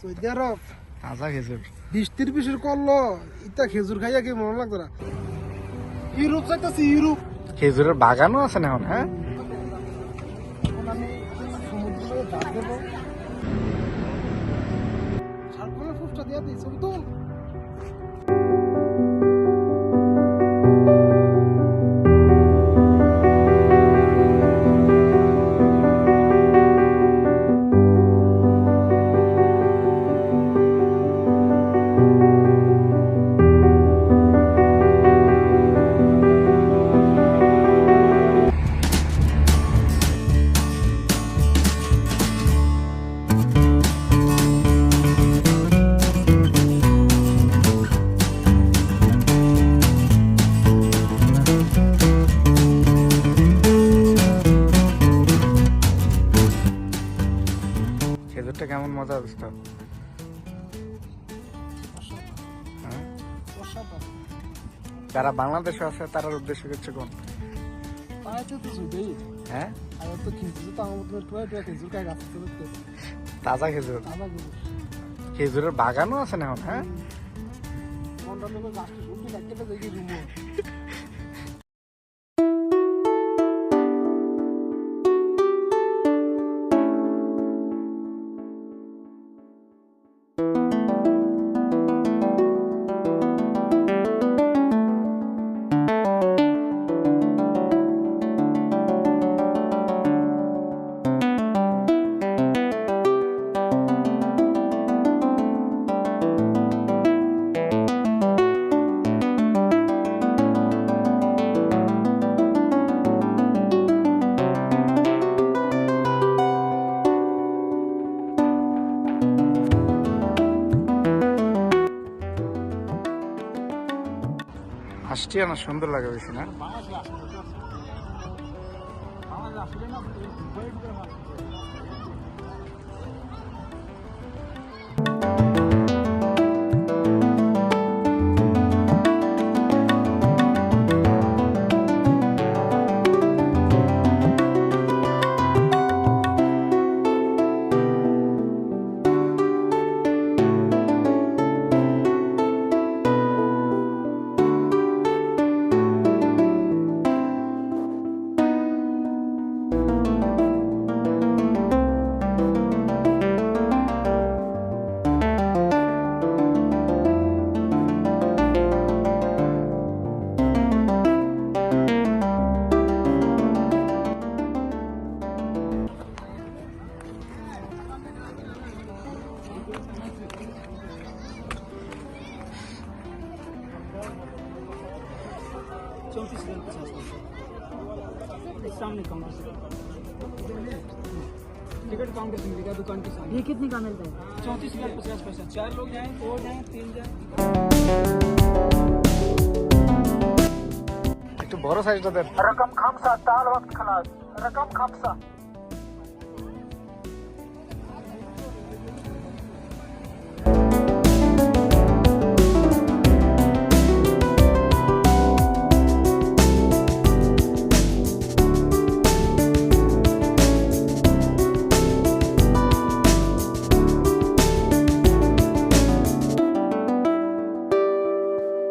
Saudi আরব তাজা খেজুর বিশ তিরিশের করল ইতা খেজুর খাইয়া কি মনে লাগতো না ইউরোপ চাইতেছি ইউরোপ খেজুরের বাগানও আছে না এখন হ্যাঁ সমুদ্র দিয়ে ছবি খেজুরটা কেমন মজা বুঝতো হ্যাঁ? যারা বাংলাদেশে আছে তার উদ্দেশ্য কিছু কোন হ্যাঁ? তাজা খেজুর? খেজুরের বাগানও আছে না এখন হ্যাঁ? হাসটি না সুন্দর লাগে বেশি না। चौंतीस हजार पचास पैसे सामने काउंटर से टिकट काउंटर से मिलेगा दुकान के सामने ये कितने का मिलता है चौंतीस हजार पचास पैसा चार लोग जाएं दो जाएं तीन जाएं একটু বড় সাইজটা দেন रकम खामसा ताल वक्त खलास रकम खामसा